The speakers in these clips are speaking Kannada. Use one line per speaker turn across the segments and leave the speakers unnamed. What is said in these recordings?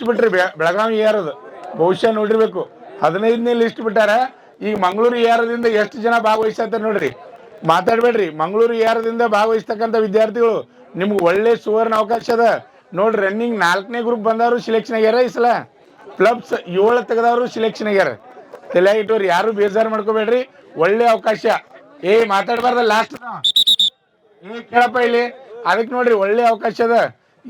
ಲಿಸ್ಟ್ ಬಿಟ್ರಿ ಬೆಳಗಾವಿ ಏರದ. ಬಹುಶಃ ನೋಡಿರ್ಬೇಕು. ಹದಿನೈದನೇ ಲಿಸ್ಟ್ ಬಿಟ್ಟಾರ, ಈಗ ಮಂಗಳೂರು ಏರದಿಂದ ಎಷ್ಟು ಜನ ಭಾಗವಹಿಸ್ತಾರೆ ನೋಡ್ರಿ. ಮಾತಾಡ್ಬೇಡ್ರಿ, ಮಂಗಳೂರು ಏರದಿಂದ ಭಾಗವಹಿಸ್ತಕ್ಕಂಥ ವಿದ್ಯಾರ್ಥಿಗಳು, ನಿಮ್ಗೆ ಒಳ್ಳೆ ಸುವರ್ಣ ಅವಕಾಶ ಅದ. ನೋಡ್ರಿ ರನ್ನಿಂಗ್ ನಾಲ್ಕನೇ ಗ್ರೂಪ್ ಬಂದವರು ಸಿಲೆಕ್ಷನ್ ಆಗ್ಯಾರ ಈ ಸಲ ಪ್ಲಬ್ಸ್ ಏಳು ತೆಗೆದವರು ಸಿಲೆಕ್ಷನ್ ಆಗ್ಯಾರ ತಲೆ ಇಟ್ಟವ್ರು ಯಾರು ಬೇಜಾರು ಮಾಡ್ಕೋಬೇಡ್ರಿ, ಒಳ್ಳೆ ಅವಕಾಶ. ಏ, ಮಾತಾಡ್ಬಾರ್ದ ಲಾಸ್ಟ್ ಏ, ಕೇಳಪ್ಪ ಇಲ್ಲಿ. ಅದಕ್ಕೆ ನೋಡ್ರಿ, ಒಳ್ಳೆ ಅವಕಾಶ ಅದ.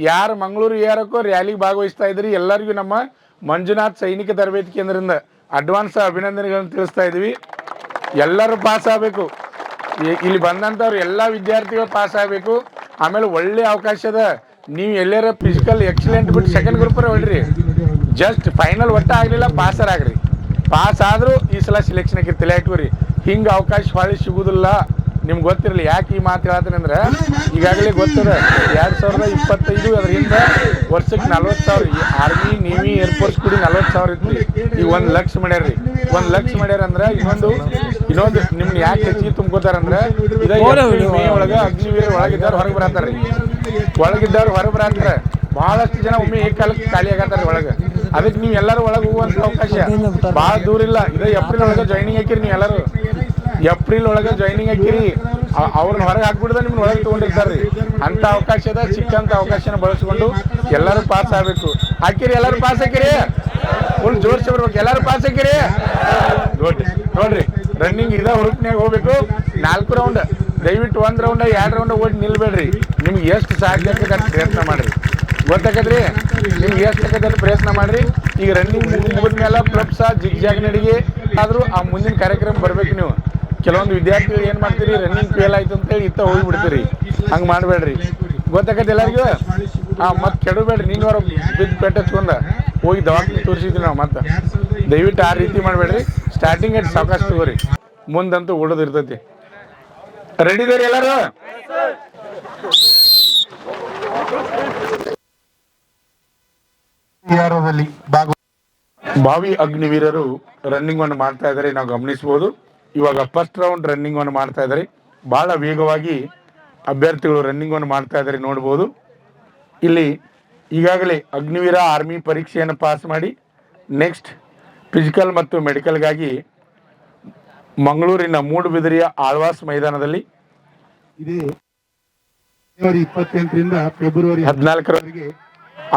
ಯಾರು ಮಂಗಳೂರು ಏರಕ್ಕೋ ರ್ಯಾಲಿಗೆ ಭಾಗವಹಿಸ್ತಾ ಇದ್ರಿ ಎಲ್ಲರಿಗೂ ನಮ್ಮ ಮಂಜುನಾಥ್ ಸೈನಿಕ ತರಬೇತಿ ಕೇಂದ್ರದಿಂದ ಅಡ್ವಾನ್ಸ್ ಅಭಿನಂದನೆಗಳನ್ನು ತಿಳಿಸ್ತಾ ಇದ್ವಿ ಎಲ್ಲರೂ ಪಾಸ್ ಆಗಬೇಕು. ಇಲ್ಲಿ ಬಂದಂಥವ್ರು ಎಲ್ಲ ವಿದ್ಯಾರ್ಥಿಗಳು ಪಾಸ್ ಆಗಬೇಕು. ಆಮೇಲೆ ಒಳ್ಳೆ ಅವಕಾಶ ಅದ. ನೀವು ಎಲ್ಲರ ಫಿಸಿಕಲ್ ಎಕ್ಸಲೆಂಟ್ ಬಿಟ್ಟು ಸೆಕೆಂಡ್ ಗ್ರೂಪರ ಹೊಳ್ರಿ ಜಸ್ಟ್ ಫೈನಲ್ ಒಟ್ಟ ಆಗಲಿಲ್ಲ ಪಾಸರ್ ಆಗ್ರಿ. ಪಾಸ್ ಆದರೂ ಈ ಸಲ ಸಿಲೆಕ್ಷನ್ ಆಗಿರ್ತಿಲ್ಲ ಇಟ್ಕೋರಿ ಹಿಂಗೆ ಅವಕಾಶ ಹೊಳ್ಳಿ ಸಿಗುದಿಲ್ಲ. ನಿಮ್ಗೆ ಗೊತ್ತಿರಲಿ ಯಾಕೆ ಈ ಮಾತು ಹೇಳ್ತೀನಿ ಅಂದ್ರೆ ಈಗಾಗಲೇ ಗೊತ್ತದ ಎರಡು ಸಾವಿರದ ಇಪ್ಪತ್ತೈದು ಅದರಿಂದ ವರ್ಷಕ್ಕೆ ನಲ್ವತ್ತು ಸಾವಿರ ಆರ್ಮಿ ನೇವಿ ಏರ್ಫೋರ್ಸ್ ಕೂಡಿ ನಲ್ವತ್ತು ಸಾವಿರ ಇತ್ತು. ಈಗ ಒಂದು ಲಕ್ಷ ರೀ ಒಂದು ಲಕ್ಷ ಮಾಡ್ಯಾರ ಅಂದ್ರೆ ಇನ್ನೊಂದು ಇನ್ನೊಂದು ನಿಮ್ಗೆ ಯಾಕೆ ಹೆಚ್ಚಿಗೆ ತುಂಬ್ಕೋತಾರಂದ್ರೆ ಮೇ ಒಳಗೆ ಅಗ್ನಿವೀರ ಒಳಗಿದ್ದವ್ರು ಹೊರಗೆ ಬರತ್ತಾರ್ರಿ. ಒಳಗಿದ್ದವ್ರು ಹೊರಗೆ ಬರತ್ತಾರ ಬಹಳಷ್ಟು ಜನ ಒಮ್ಮೆ ಏಕಾಲಕ್ಕೆ ಖಾಲಿ ಆಗತ್ತಾರ ಒಳಗೆ. ಅದಕ್ಕೆ ನೀವು ಎಲ್ಲರೂ ಒಳಗೆ ಹೋಗುವಂತ ಅವಕಾಶ. ಭಾಳ ದೂರ ಇಲ್ಲ ಇದು ಏಪ್ರಿಲ್ ಒಳಗೆ ಜಾಯ್ನಿಂಗ್ ಹಾಕಿರಿ ನೀವು ಎಲ್ಲರೂ ಏಪ್ರಿಲ್ ಒಳಗೆ ಜಾಯ್ನಿಂಗ್ ಹಾಕಿರಿ. ಅವ್ರನ್ನ ಹೊರಗೆ ಹಾಕ್ಬಿಡ್ದ ನಿಮ್ನ ಒಳಗೆ ತಗೊಂಡಿರ್ತಾರ್ರಿ ಅಂತ ಅದ ಸಿಕ್ಕಂತ ಅವಕಾಶನ ಬಳಸ್ಕೊಂಡು ಎಲ್ಲರೂ ಪಾಸ್ ಆಗ್ಬೇಕು. ಹಾಕಿರಿ, ಎಲ್ಲರೂ ಪಾಸ್ ಹಾಕಿರಿ. ಫುಲ್ ಜೋರ್ಸಿ ಬರ್ಬೇಕು. ಎಲ್ಲರೂ ಪಾಸ್ ಹಾಕಿರಿ. ನೋಡ್ರಿ ನೋಡ್ರಿ. ರನ್ನಿಂಗ್ ಇದ ಹುರುಪ್ನ್ಯಾಗ ಹೋಗ್ಬೇಕು. ನಾಲ್ಕು ರೌಂಡ್ ದಯವಿಟ್ಟು ಒಂದು ರೌಂಡ್ ಎರಡು ರೌಂಡ್ ಓಡಿ ನಿಲ್ಬೇಡ್ರಿ. ನಿಮ್ಗೆ ಎಷ್ಟು ಸಾಧ್ಯ ಪ್ರಯತ್ನ ಮಾಡ್ರಿ. ಗೊತ್ತಾಗದ್ರಿ ನಿಮ್ಗೆ ಎಷ್ಟು ಅಂತ ಪ್ರಯತ್ನ ಮಾಡ್ರಿ. ಈಗ ರನ್ನಿಂಗ್ ಮುಗಿದ ಮೇಲೆ ಪ್ಲಬ್ಸ ಜಿಗ್ ಜಾಗ್ ನಡಿಗೆ. ಆದ್ರೂ ಆ ಮುಂದಿನ ಕಾರ್ಯಕ್ರಮ ಬರ್ಬೇಕು ನೀವು. ಕೆಲವೊಂದು ವಿದ್ಯಾರ್ಥಿಗಳು ಏನ್ ಮಾಡ್ತೀರಿ? ರನ್ನಿಂಗ್ ಫೇಲ್ ಆಯ್ತು ಅಂತೇಳಿ ಇತ್ತ ಹೋಗ್ಬಿಡ್ತೀರಿ. ಹಂಗೆ ಮಾಡಬೇಡ್ರಿ. ಗೊತ್ತಾಗತ್ತೆ ಎಲ್ಲರಿಗೂ? ಹಾಂ ಮತ್ತೆ ಕೆಡಬೇಡ್ರಿ ನಿನ್ನವರ ಬಿದ್ದು ಪೆಟ್ಟ ಹಚ್ಕೊಂಡ ಹೋಗಿ ದವಾಖಾನೆ ತೋರಿಸಿದ್ವಿ ನಾವು ಮತ್ತೆ. ದಯವಿಟ್ಟು ಆ ರೀತಿ ಮಾಡಬೇಡ್ರಿ. ಸ್ಟಾರ್ಟಿಂಗ್ ಅಟ್ ಸಾಕಷ್ಟು ತಗೋರಿ. ಮುಂದಂತೂ ಉಳಿದು ಇರ್ತೈತಿ. ರೆಡಿ ಇದಾರೆ ಎಲ್ಲರೂ?
ಬಾವಿ
ಭಾವಿ ಅಗ್ನಿವೀರರು ರನ್ನಿಂಗ್ ಅನ್ನು ಮಾಡ್ತಾ ಇದ್ದಾರೆ. ನಾವು ಗಮನಿಸಬಹುದು ಇವಾಗ ಫಸ್ಟ್ ರೌಂಡ್ ರನ್ನಿಂಗ್ ಅನ್ನು ಮಾಡ್ತಾ ಇದ್ದಾರೆ. ಬಹಳ ವೇಗವಾಗಿ ಅಭ್ಯರ್ಥಿಗಳು ರನ್ನಿಂಗ್ ಅನ್ನು ಮಾಡ್ತಾ ಇದ್ದಾರೆ ನೋಡಬಹುದು ಇಲ್ಲಿ ಈಗಾಗಲೇ ಅಗ್ನಿವೀರ ಆರ್ಮಿ ಪರೀಕ್ಷೆಯನ್ನು ಪಾಸ್ ಮಾಡಿ ನೆಕ್ಸ್ಟ್ ಫಿಸಿಕಲ್ ಮತ್ತು ಮೆಡಿಕಲ್ಗಾಗಿ ಮಂಗಳೂರಿನ ಮೂಡುಬಿದಿರಿಯ ಆಳ್ವಾಸ್ ಮೈದಾನದಲ್ಲಿ
ಇಪ್ಪತ್ತೆಂಟರಿಂದ ಫೆಬ್ರವರಿ
ಹದಿನಾಲ್ಕರವರೆಗೆ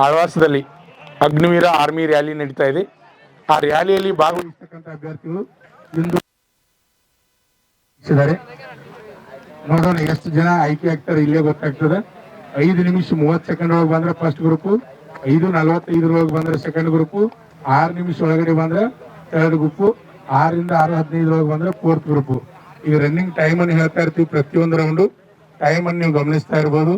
ಆಳ್ವಾಸದಲ್ಲಿ ಅಗ್ನಿವೀರ ಆರ್ಮಿ ರ್ಯಾಲಿ ನಡೀತಾ ಇದೆ. ಆ ರ್ಯಾಲಿಯಲ್ಲಿ
ಭಾಗವಹಿಸ್ತಕ್ಕಂಥ ಅಭ್ಯರ್ಥಿಗಳು ಇಂದು ಇದ್ದಾರೆ. ನೋಡೋಣ, ಎಷ್ಟು ಜನ ಆಯ್ಕೆ ಆಗ್ತಾರೆ, ಇಲ್ಲೇ ಗೊತ್ತಾಗ್ತದೆ. ಐದು ನಿಮಿಷ ಮೂವತ್ತು ಸೆಕೆಂಡ್ ಒಳಗೆ ಬಂದ್ರೆ ಫಸ್ಟ್ ಗ್ರೂಪ್ ಐದು ನಲವತ್ತೈದರೊಳಗೆ ಬಂದ್ರೆ ಸೆಕೆಂಡ್ ಗ್ರೂಪ್ ಆರು ನಿಮಿಷ ಒಳಗಡೆ ಬಂದ್ರೆ ಥರ್ಡ್ ಗ್ರೂಪ್ ಆರಿಂದ ಆರು ಹದಿನೈದರೊಳಗೆ ಬಂದ್ರೆ ಫೋರ್ತ್ ಗ್ರೂಪ್ ಈಗ ರನ್ನಿಂಗ್ ಟೈಮ್ ಅನ್ನು ಹೇಳ್ತಾ ಇರ್ತೀವಿ ಪ್ರತಿಯೊಂದು ರೌಂಡು ಟೈಮ್ ಅನ್ನು ನೀವು ಗಮನಿಸ್ತಾ ಇರ್ಬೋದು.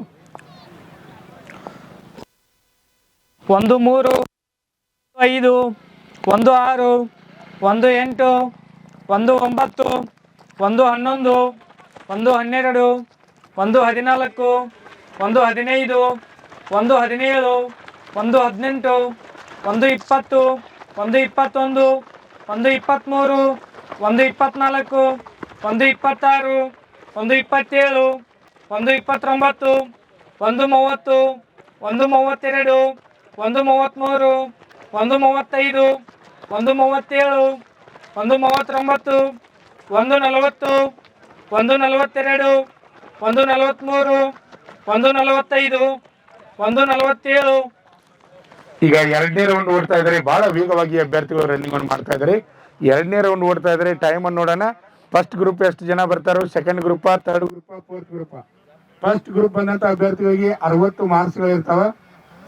ಒಂದು ಮೂರು, ಐದು, ಒಂದು ಆರು, ಒಂದು ಎಂಟು, ಒಂದು ಒಂಬತ್ತು ಒಂದು ಹನ್ನೊಂದು, ಒಂದು ಹನ್ನೆರಡು, ಒಂದು ಹದಿನಾಲ್ಕು, ಒಂದು ಹದಿನೈದು, ಒಂದು ಹದಿನೇಳು, ಒಂದು ಹದಿನೆಂಟು, ಒಂದು ಇಪ್ಪತ್ತು, ಒಂದು ಇಪ್ಪತ್ತೊಂದು, ಒಂದು ಇಪ್ಪತ್ತ್ಮೂರು ಒಂದು ಇಪ್ಪತ್ತ್ನಾಲ್ಕು ಒಂದು ಇಪ್ಪತ್ತಾರು, ಒಂದು ಇಪ್ಪತ್ತೇಳು, ಒಂದು ಇಪ್ಪತ್ತೊಂಬತ್ತು, ಒಂದು ಮೂವತ್ತು, ಒಂದು ಮೂವತ್ತೆರಡು, ಒಂದು ಮೂವತ್ತ್ಮೂರು, ಒಂದು ಮೂವತ್ತೈದು, ಒಂದು ಮೂವತ್ತೇಳು, ಒಂದು ಮೂವತ್ತೊಂಬತ್ತು ಒಂದು ನಲವತ್ತು ಒಂದು ನಲವತ್ತೆರಡು ಒಂದು ನಲವತ್ತ್ಮೂರು ಒಂದು ನಲವತ್ತೈದು ಒಂದು ನಲವತ್ತೇಳು.
ಈಗ ಎರಡನೇ ರೌಂಡ್ ಓಡ್ತಾ ಇದ್ದಾರೆ. ಬಹಳ ವೇಗವಾಗಿ ಅಭ್ಯರ್ಥಿಗಳು ರನ್ನಿಂಗ್ ಅನ್ನು ಮಾಡ್ತಾ ಇದ್ದಾರೆ. ಎರಡನೇ ರೌಂಡ್ ಓಡ್ತಾ ಇದ್ದಾರೆ. ಟೈಮ್ ಅನ್ನು ನೋಡೋಣ. ಫಸ್ಟ್ ಗ್ರೂಪ್ ಎಷ್ಟು ಜನ ಬರ್ತಾರೋ? Second group third group
group fourth group first group ಬಂದಂತ ಅಭ್ಯರ್ಥಿಗಳಿಗೆ ಅರವತ್ತು ಮಾರ್ಕ್ಸ್ಗಳು ಇರ್ತಾವ.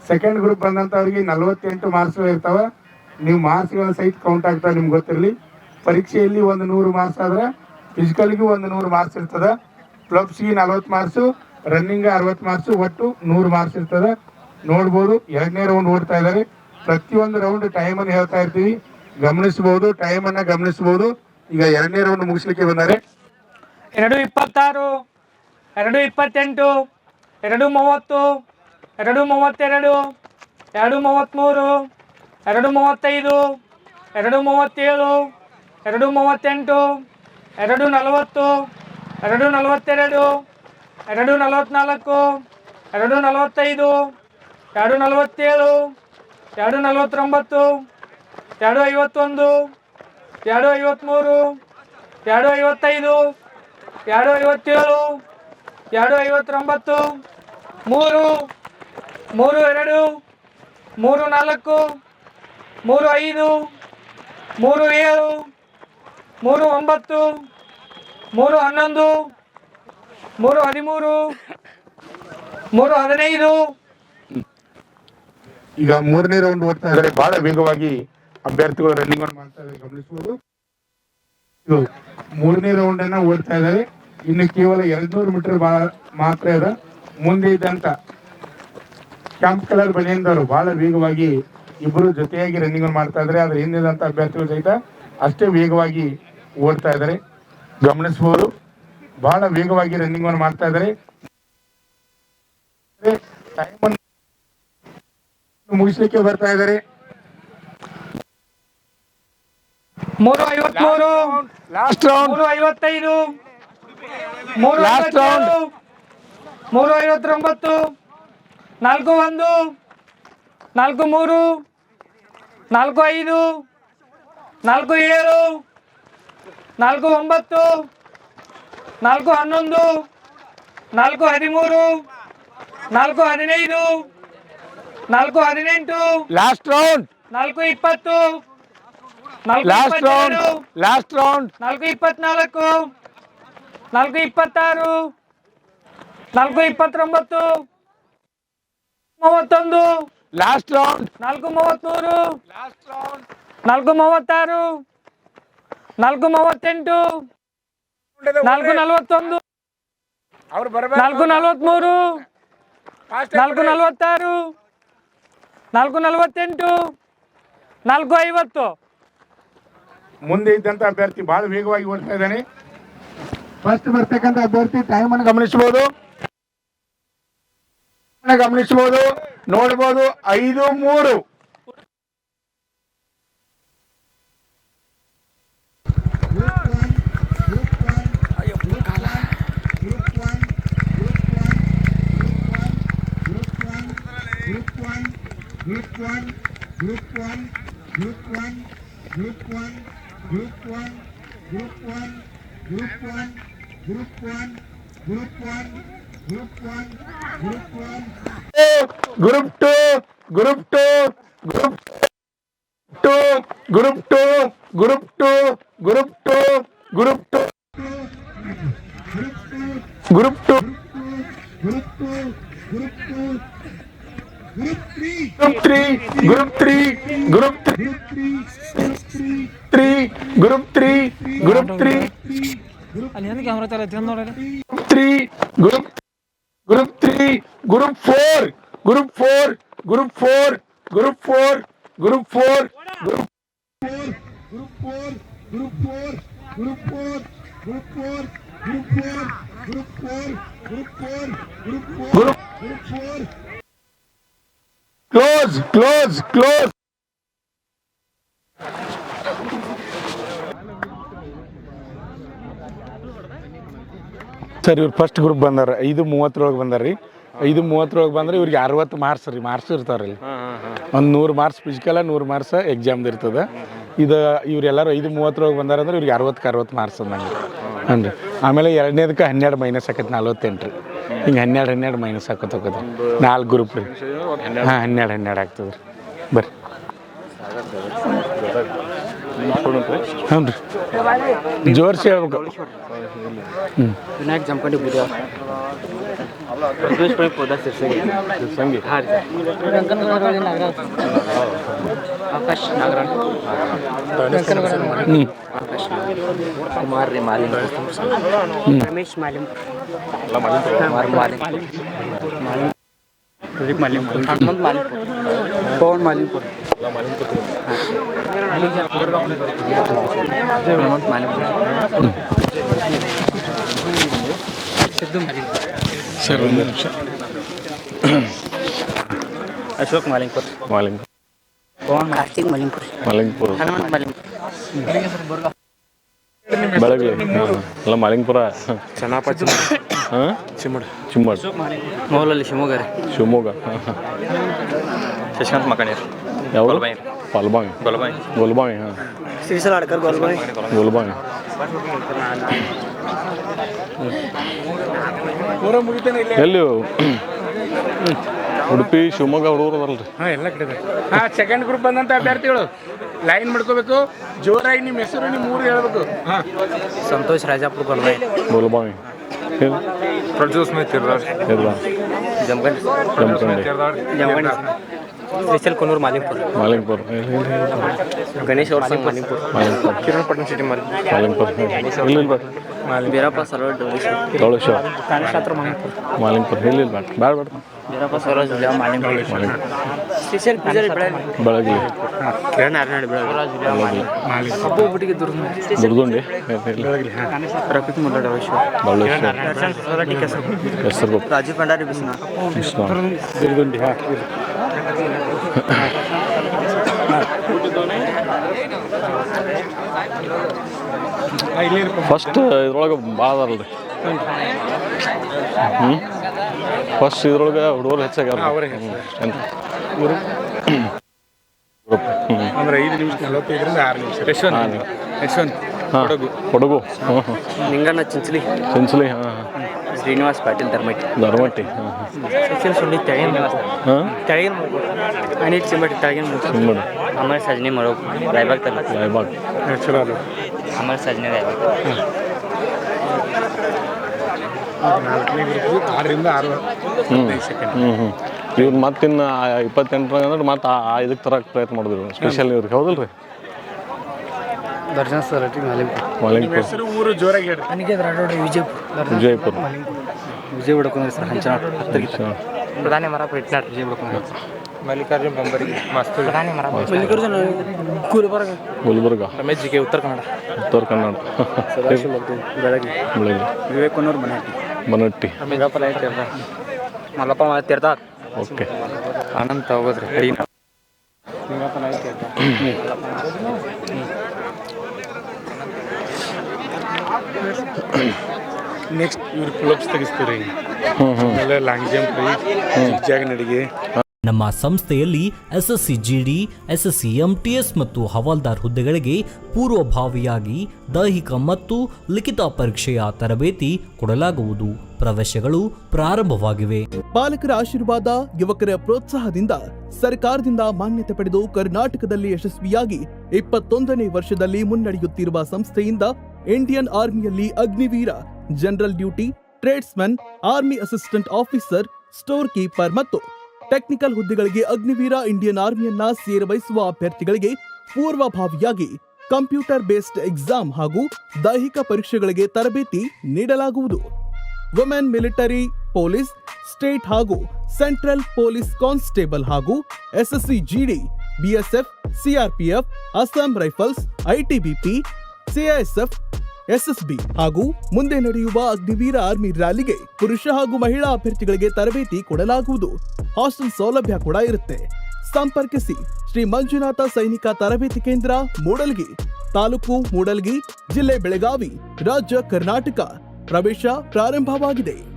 ಸೆಕೆಂಡ್ ಗ್ರೂಪ್ ಬಂದಂತವ್ರಿಗೆ ನಲವತ್ತೆಂಟು ಮಾರ್ಕ್ಸ್ಗಳು ಇರ್ತಾವ. ನೀವು ಮಾರ್ಕ್ಸ್ಗಳ ಸಹಿತ ಕೌಂಟ್ ಆಗ್ತಾವ ನಿಮ್ಗೆ ಗೊತ್ತಿರಲಿ. ಪರೀಕ್ಷೆಯಲ್ಲಿ ಒಂದು ನೂರು ಮಾರ್ಕ್ಸ್ ಆದ್ರೆ ಫಿಸಿಕಲ್ಗೆ ಒಂದು ನೂರು ಮಾರ್ಕ್ಸ್ ಇರ್ತದ. ಪ್ಲಬ್ಸ್ಗೆ ನಲವತ್ತು ಮಾರ್ಕ್ಸು ರನ್ನಿಂಗ್ ಅರವತ್ತು ಮಾರ್ಕ್ಸು ಒಟ್ಟು ನೂರು ಮಾರ್ಕ್ಸ್ ಇರ್ತದೆ. ನೋಡ್ಬೋದು, ಎರಡನೇ ರೌಂಡ್ ಓಡ್ತಾ ಇದ್ದಾರೆ ಪ್ರತಿಯೊಂದು ರೌಂಡ್ ಟೈಮ್ ಅನ್ನು ಹೇಳ್ತಾ ಇರ್ತೀವಿ. ಗಮನಿಸಬಹುದು ಟೈಮ್ ಅನ್ನ ಗಮನಿಸಬಹುದು ಈಗ ಎರಡನೇ ರೌಂಡ್ ಮುಗಿಸ್ಲಿಕ್ಕೆ ಬಂದರೆ.
ಎರಡು ಇಪ್ಪತ್ತಾರು, ಎರಡು ಇಪ್ಪತ್ತೆಂಟು, ಎರಡು ಮೂವತ್ತು, ಎರಡು ಮೂವತ್ತೆರಡು, ಎರಡು ಮೂವತ್ತ್ಮೂರು, ಎರಡು ಮೂವತ್ತೈದು, ಎರಡು ಮೂವತ್ತೇಳು ಎರಡು ಮೂವತ್ತೆಂಟು, ಎರಡು ನಲವತ್ತು, ಎರಡು ನಲವತ್ತೆರಡು, ಎರಡು ನಲವತ್ತ್ನಾಲ್ಕು ಎರಡು ನಲವತ್ತೈದು, ಎರಡು ನಲವತ್ತೇಳು, ಎರಡು ನಲವತ್ತೊಂಬತ್ತು, ಎರಡು ಐವತ್ತೊಂದು, ಎರಡು ಐವತ್ತ್ಮೂರು ಎರಡು ಐವತ್ತೈದು, ಎರಡು ಐವತ್ತೇಳು, ಎರಡು ಐವತ್ತೊಂಬತ್ತು, ಮೂರು ಮೂರು ಎರಡು, ಮೂರು ನಾಲ್ಕು, ಮೂರು ಐದು, ಮೂರು ಏಳು ಮೂರು ಒಂಬತ್ತು, ಮೂರು ಹನ್ನೊಂದು, ಮೂರು ಹದಿಮೂರು, ಮೂರು ಹದಿನೈದು.
ಈಗ ಮೂರನೇ ರೌಂಡ್ ಓಡ್ತಾ ಇದ್ದಾರೆ ಬಹಳ ವೇಗವಾಗಿ ಅಭ್ಯರ್ಥಿಗಳು ರನ್ನಿಂಗ್ ಮಾಡ್ತಾ ಇದ್ದಾರೆ. ಗಮನಿಸಬಹುದು ಮೂರನೇ ರೌಂಡ್ ಅನ್ನ ಓಡ್ತಾ ಇದ್ದಾರೆ ಇನ್ನು ಕೇವಲ ಎರಡ್ನೂರು ಮೀಟರ್ ಮಾತ್ರ ಇದೆ. ಮುಂದೆ ಇದ್ದಂತ ಕ್ಯಾಂಪ್ ಕಲರ್ ಬನಿಯಂದವರು ಬಹಳ ವೇಗವಾಗಿ ಇಬ್ಬರು ಜೊತೆಯಾಗಿ ರನ್ನಿಂಗ್ ಮಾಡ್ತಾ ಇದ್ದಾರೆ. ಆದ್ರೆ ಹಿಂದಿದಂತ ಅಭ್ಯರ್ಥಿಗಳು ಸಹಿತ ಅಷ್ಟೇ ವೇಗವಾಗಿ ಓಡ್ತಾ ಇದ್ದಾರೆ. ಗಮನಿಸಬಹುದು. ಬಹಳ ವೇಗವಾಗಿ ರನ್ನಿಂಗ್ ಅನ್ನು ಮಾಡ್ತಾ ಇದ್ದಾರೆ. ಟೈಮ್ ಮುಗಿಸ್ಲಿಕ್ಕೆ ಬರ್ತಾ ಇದ್ದಾರೆ.
ಮೂರು ಐವತ್ಮೂರು
ಲಾಸ್ಟ್ ರೌಂಡ್
ಮೂರು ಐವತ್ತೈದು ಮೂರು
round.
ಐವತ್ತೇಳು ಮೂರು ಐವತ್ತೊಂಬತ್ತು ನಾಲ್ಕು ಒಂದು ನಾಲ್ಕು ಮೂರು ನಾಲ್ಕು ಐದು ನಾಲ್ಕು ಏಳು ನಾಲ್ಕು ಒಂಬತ್ತು ನಾಲ್ಕು ಹನ್ನೊಂದು ನಾಲ್ಕು ಹದಿಮೂರು ನಾಲ್ಕು ಹದಿನೈದು ನಾಲ್ಕು ಹದಿನೆಂಟು
ಲಾಸ್ಟ್ ರೌಂಡ್
ನಾಲ್ಕು ಇಪ್ಪತ್ತು ನಾಲ್ಕು
ಲಾಸ್ಟ್ ರೌಂಡ್
ಇಪ್ಪತ್ತೆರಡು
ಲಾಸ್ಟ್ ರೌಂಡ್
ನಾಲ್ಕು ಇಪ್ಪತ್ನಾಲ್ಕು ನಾಲ್ಕು ಇಪ್ಪತ್ತಾರು ನಾಲ್ಕು ಇಪ್ಪತ್ತೊಂಬತ್ತು ಮೂವತ್ತೊಂದು
ಲಾಸ್ಟ್ ರೌಂಡ್
ನಾಲ್ಕು ಮೂವತ್ತ್ಮೂರು
ಲಾಸ್ಟ್ ರೌಂಡ್
ನಾಲ್ಕು ಮೂವತ್ತಾರು ನಾಲ್ಕು ಮೂವತ್ತೆಂಟು. ನಾಲ್ಕು ನಲವತ್ತೊಂದು.
ಅವ್ರು ಬರಬೇಕು
ನಾಲ್ಕು ನಲವತ್ತ್ಮೂರು ನಾಲ್ಕು ನಲವತ್ತಾರು. ನಾಲ್ಕು ನಲವತ್ತೆಂಟು. ನಾಲ್ಕು ಐವತ್ತು.
ಮುಂದೆ ಇದ್ದಂತ ಅಭ್ಯರ್ಥಿ ಬಹಳ ವೇಗವಾಗಿ ಓಡ್ತಾ ಇದ್ದಾನೆ. ಫಸ್ಟ್ ಬರ್ತಕ್ಕಂಥ ಅಭ್ಯರ್ಥಿ ಟೈಮ್ ಅನ್ನು
ಗಮನಿಸಬಹುದು. ಗಮನಿಸಬಹುದು. ನೋಡಬಹುದು ಐದು ಮೂರು.
Group one, Group one, Group one, Group one, Group one, Group one, Group one, Group one, Group one. Group two, Group
two, Group two, Group two, Group two, Group two, Group two.
Group two, Group two, Group two,
Group 2. Group 3, Group 3, Group 3, Group
3, Group 3. അനിയൻ ക്യാമറ
തലത്തിന്ന് പറയാ 3 group group 3 group 4 group 4 group 4 group 4 group 4
group 4 group 4 group 4 group 4 group 4 group 4 group 4 group 4
group 4
group 4
close close close sir, ಇವ್ರು ಫಸ್ಟ್ ಗ್ರೂಪ್ ಬಂದಾರ. ಐದು ಮೂವತ್ತರೊಳಗೆ ಬಂದಾರ ರೀ ಐದು ಮೂವತ್ತರೊಳಗೆ ಬಂದ್ರೆ ಇವ್ರಿಗೆ ಅರವತ್ತು ಮಾರ್ಕ್ಸ್ ರೀ. ಮಾರ್ಕ್ಸ್ ಇರ್ತಾವ್ರಿ ಒಂದು ನೂರು ಮಾರ್ಕ್ಸ್ ಫಿಸಿಕಲ್ ನೂರು ಮಾರ್ಕ್ಸ್ ಎಕ್ಸಾಮ್ದು ಇರ್ತದೆ. ಇದು ಇವರೆಲ್ಲರೂ ಐದು ಮೂವತ್ತರೊಳಗೆ ಬಂದಾರ ಅಂದ್ರೆ ಇವ್ರಿಗೆ ಅರವತ್ತಕ್ಕೆ ಅರವತ್ತು ಮಾರ್ಕ್ಸ್ ಅಂದಂಗೆ. ಹ್ಞೂ ಆಮೇಲೆ ಎರಡನೇದಕ್ಕೆ ಹನ್ನೆರಡು ಮೈನಸ್ ಆಕೈತೆ ನಲ್ವತ್ತೆಂಟು ರೀ ಹಿಂಗೆ ಹನ್ನೆರಡು ಹನ್ನೆರಡು ಮೈನಸ್ ಹಾಕೋತ ಹೋಗೋದು. ನಾಲ್ಕು ಗ್ರೂಪ್ ರೀ. ಹಾಂ ಹನ್ನೆರಡು ಹನ್ನೆರಡು ಆಗ್ತದೆ ರೀ. ಬರ್ರಿ. ಹ್ಞೂ ರೀ. ಜೋರ್ಸಿ ಹೇಳ್ಬೇಕು.
ವಿನಾಯಕ್ ಜಂಪಂಡಿ ಬುದ್ಧ ಆಕಾಶ್ ನಾಗರಾಣ್
ಹ್ಞೂ
ಆಕಾಶ್ ಕುಮಾರ್ ರೀ Malinga Ramesh Malinga Ashok Malingpur.
Malingpur.
Kartik Malingpur. Malingpur.
Hanuman
Malingpur. Hmm.
ಬೆಳಗ್ಗೆ ಎಲ್ಲ ಮಾಲಿಂಗಪುರ.
ಚೆನ್ನಪ್ಪ
ಹಾಂ? ಚಿಮ್ಮಡ್. ಚಿಮ್ಮಡ್.
ಮೌಲಲ್ಲಿ ಶಿವಮೊಗ್ಗ ರೀ.
ಶಿವಮೊಗ್ಗ.
ಶಶಿಕಾಂತ್ ಮಕಣೇರ್ ಯಾವಾಗ
ಪಲ್ಬಾಂಗ್
ಗೊಲ್ಬಾಂಗ್
ಗೊಲ್ಬಾಂಗ್ ಹಾಂ.
ಶ್ರೀಸಲ
ಗೊಲ್ಬಾಂಗ್ ಗೊಲ್ಬಾಂಗ್
ಎಲ್ಲಿ ಉಡುಪಿ ಶಿವಮೊಗ್ಗ ಹುಡುಗರು ಅದಲ್ರಿ
ಹಾಂ ಎಲ್ಲ ಕಡೆ ಹಾಂ ಸೆಕೆಂಡ್ ಗ್ರೂಪ್ ಬಂದಂಥ ಅಭ್ಯರ್ಥಿಗಳು ಲೈನ್ ಮಾಡ್ಕೋಬೇಕು ಜೋರಾಗಿ ನಿಮ್ಮ ಹೆಸರು ನಿಮ್ಮ ಊರು ಹೇಳ್ಬೇಕು ಹಾಂ
ಸಂತೋಷ್ ರಾಜಾಪುರ ಗೋಲ್ಬಾಯಿ
ಗುಲ್ಬಾವಿ
ಪ್ರೊಡ್ಯೂಸ್ ಮೇ ತಿರ್ದಾರ್
ಇಲ್ಲ
ಜಮಖಂಡಿ
ಜಮಖಂಡಿ
ಜಮಖಂಡಿ ಶ್ರೀಶಲ್ ಕೊನೂರು ಮಾಲಿಂಪುರ
ಮಾಲಿಂಗ್ಪುರ್ ಇಲ್ಲಿ, ಇಲ್ಲಿ, ಇಲ್ಲಿ.
ಗಣೇಶ್ ಅವ್ರ ಸಂಘ ಮಾಲಿಂಪುರ
ಮಾಲಿಂಗ್ಪುರ್
ಕಿರಣ್ ಪಟ್ಟಣ ಸಿಟಿ ಮಾಲಿ
ಮಾಲಿಂಗ್ಪುರ್ ಇಲ್ಲಿ ಇಲ್ಲಿ ಬೇಡ
ಬೀರಪ್ಪ ಸರೋಡ್
ದೌಳೇಶ್ವರ
ಪ್ರಾಣಶಾಸ್ತ್ರ ಮಾಲಿಂಪುರ
ಮಾಲಿಂಗ್ಪುರ್ ಇಲ್ಲಿ ಇಲ್ಲಿ ಬೇಡ ಬೇಡ ಬೇಡ
ಬೀರಪ್ಪ ಸರೋಜ್ ಜಿಲ್ಲಾ ಮಾಲಿಂಪುರ ಶ್ರೀಶಲ್ ಪೂಜಾರಿ ಬೆಳಗ್ಗೆ
ಬೆಳಗ್ಲಿ
ಕಿರಣ್ ಅರ್ನಾಡ್ ಬೆಳಗ್ಗೆ ಅಬ್ಬು ಒಬ್ಬಟ್ಟಿಗೆ ದುರ್ಗ
ದುರ್ದುಂಡಿ ಇಲ್ಲಿ
ರಫಿಕ್ ಮುಲ್ಲಡ್ ಅವಶ್ಯ
ದೌಳೇಶ್ವರ ಹೆಸರು
ರಾಜೀವ್ ಭಂಡಾರಿ ಬಿಸ್ನಾ
ಕೃಷ್ಣ
ದುರ್ಗುಂಡಿ ಹಾಂ ಇಲ್ಲಿ
ಫಸ್ಟ್ ಇದ್ರೊಳಗೆ ಭಾಳ ಅದಾರಲ್ರಿ ಹ್ಞೂ ಫಸ್ಟ್ ಇದ್ರೊಳಗೆ ಹುಡುಗರು ಹೆಚ್ಚಾಗ್ಯಾರ
ಅವರೇ
ಹ್ಞೂ
ಅಂದ್ರೆ ಐದು ನಿಮಿಷ ನಲವತ್ತೈದರಿಂದ ಆರು ನಿಮಿಷ. ಯಶವಂತ್. ಯಶವಂತ್
ಹಾಂ. ಕೊಡಗು.
ನಿಂಗಣ್ಣ ಚಿಂಚಲಿ.
ಚಿಂಚಲಿ ಹಾಂ
ಶ್ರೀನಿವಾಸ್ ಪಾಟೀಲ್ ಧರ್ಮಟ್ಟಿ.
ಧರ್ಮಟ್ಟಿ
ಸಚಿನ್ ಸುಳ್ಳಿ ತೆಳಗಿನ
ಹಾಂ?
ತೆಳಗಿನ ಅನಿಲ್ ಚಿಂಬಟ್ಟಿ ತೆಳಗಿನ ಆಮೇಲೆ ಸಜನಿ ಮರೋ. ರಾಯ್ಬಾಗ್ ತಲ್ಲ
ರಾಯ್ಬಾಗ್.
ಚಲೋ ಆರರಿಂದ ಆರು
ಹ್ಞೂ
ಸೆಕೆಂಡ್
ಹ್ಞೂ ಹ್ಞೂ ಇವ್ರು ಮತ್ತಿನ್ನು ಇಪ್ಪತ್ತೆಂಟರಾಗ ಅಂದ್ರೆ ಮತ್ತೆ ಆ ಇದಕ್ಕೆ ತರಕ್ಕೆ ಪ್ರಯತ್ನ ಮಾಡಿದ್ರು. ಸ್ಪೆಷಲ್ ಇವ್ರಿಗೆ. ಹೌದಲ್ರಿ?
ದರ್ಶನ್ ಸರ್
ಮಾಲಿಂಗ್ಪುರ್
ಊರು ಜೋರಾಗಿ ಹೇಳಿ
ನನಗೆ ವಿಜಯಪುರ.
ವಿಜಯಪುರ.
ವಿಜಯ ಬಿಡ್ಕೊಂಡ್ರಿ ಸರ್. ಪ್ರಧಾನಿ ಮರ ಇಟ್ನಾಳ್ ವಿಜಯ ಬಿಡ್ಕೊಂಡ್ರಿ
ಮಲ್ಲಿಕಾರ್ಜುನ್ ಬಂಬರಿ ಮಸ್ತ್.
ಮಲ್ಲಿಕಾರ್ಜುನ ಗುಲ್ಬರ್ಗ
ಗುಲ್ಬರ್ಗ.
ರಮೇಶ್ ಜಿಗೆ ಉತ್ತರ ಕನ್ನಡ.
ಉತ್ತರ ಕನ್ನಡ.
ಬೆಳಗ್ಗೆ.
ಬೆಳಗ್ಗೆ.
ವಿವೇಕನೂರು ಮನಟ್ಟಿ
ಮನಟ್ಟಿ
ಮಿಗಪ್ಪ ಲೈಟ್ ತೀರ್ಥ ಮಲ್ಲಪ್ಪ ತೀರ್ಥ
ಓಕೆ.
ಅನಂತ ಹೋಗೋದ್ರಿ. ಕಡಿ
ನೆಕ್ಸ್ಟ್ ಇವ್ರು ಪುಲಪ್ಸ್ ತೆಗಿಸ್ತೀರಿ
ಹ್ಞೂ ಹ್ಞೂ
ಆಮೇಲೆ ಲಾಂಗ್ ಜಂಪ್ ರೀ. ಜಾಗ ನಡಿಗೆ.
ನಮ್ಮ ಸಂಸ್ಥೆಯಲ್ಲಿ ಎಸ್ಎಸ್ಸಿ ಜಿಡಿ ಎಸ್ಎಸ್ಸಿ ಎಂಟಿಎಸ್ ಮತ್ತು ಹವಾಲ್ದಾರ್ ಹುದ್ದೆಗಳಿಗೆ ಪೂರ್ವಭಾವಿಯಾಗಿ ದೈಹಿಕ ಮತ್ತು ಲಿಖಿತ ಪರೀಕ್ಷೆಯ ತರಬೇತಿ ಕೊಡಲಾಗುವುದು. ಪ್ರವೇಶಗಳು ಪ್ರಾರಂಭವಾಗಿವೆ.
ಪಾಲಕರ ಆಶೀರ್ವಾದ ಯುವಕರ ಪ್ರೋತ್ಸಾಹದಿಂದ ಸರ್ಕಾರದಿಂದ ಮಾನ್ಯತೆ ಪಡೆದು ಕರ್ನಾಟಕದಲ್ಲಿ ಯಶಸ್ವಿಯಾಗಿ ಇಪ್ಪತ್ತೊಂದನೇ ವರ್ಷದಲ್ಲಿ ಮುನ್ನಡೆಯುತ್ತಿರುವ ಸಂಸ್ಥೆಯಿಂದ Indian ಆರ್ಮಿಯಲ್ಲಿ Agniveer, general duty, tradesman, army assistant officer store keeper ಮತ್ತು ಟೆಕ್ನಿಕಲ್ ಹುದ್ದೆಗಳಿಗೆ ಅಗ್ನಿವೀರ ಇಂಡಿಯನ್ ಆರ್ಮಿಯನ್ನ ಸೇರಬಯಸುವ ಅಭ್ಯರ್ಥಿಗಳಿಗೆ ಪೂರ್ವಭಾವಿಯಾಗಿ ಕಂಪ್ಯೂಟರ್ ಬೇಸ್ಡ್ ಎಕ್ಸಾಮ್ ಹಾಗೂ ದೈಹಿಕ ಪರೀಕ್ಷೆಗಳಿಗೆ ತರಬೇತಿ ನೀಡಲಾಗುವುದು. ವುಮೆನ್ ಮಿಲಿಟರಿ, ಪೊಲೀಸ್, ಸ್ಟೇಟ್ ಹಾಗೂ ಸೆಂಟ್ರಲ್ ಪೊಲೀಸ್ ಕಾನ್ಸ್ಟೇಬಲ್ ಹಾಗೂ SSC GD BSF CRPF Assam rifles ITBP CISF SSB ಹಾಗೂ ಮುಂದೆ ನಡೆಯುವ ಅಗ್ನಿವೀರ ಆರ್ಮಿ ರ್ಯಾಲಿಗೆ ಪುರುಷ ಹಾಗೂ ಮಹಿಳಾ ಅಭ್ಯರ್ಥಿಗಳಿಗೆ ತರಬೇತಿ ಕೊಡಲಾಗುವುದು. ಹಾಸ್ಟೆಲ್ ಸೌಲಭ್ಯ ಕೂಡ ಇರುತ್ತೆ. ಸಂಪರ್ಕಿಸಿ ಶ್ರೀ ಮಂಜುನಾಥ ಸೈನಿಕ ತರಬೇತಿ ಕೇಂದ್ರ, ಮೂಡಲ್ಗಿ ತಾಲೂಕು ಮೂಡಲ್ಗಿ, ಜಿಲ್ಲೆ ಬೆಳಗಾವಿ, ರಾಜ್ಯ ಕರ್ನಾಟಕ. ಪ್ರವೇಶ ಪ್ರಾರಂಭವಾಗಿದೆ.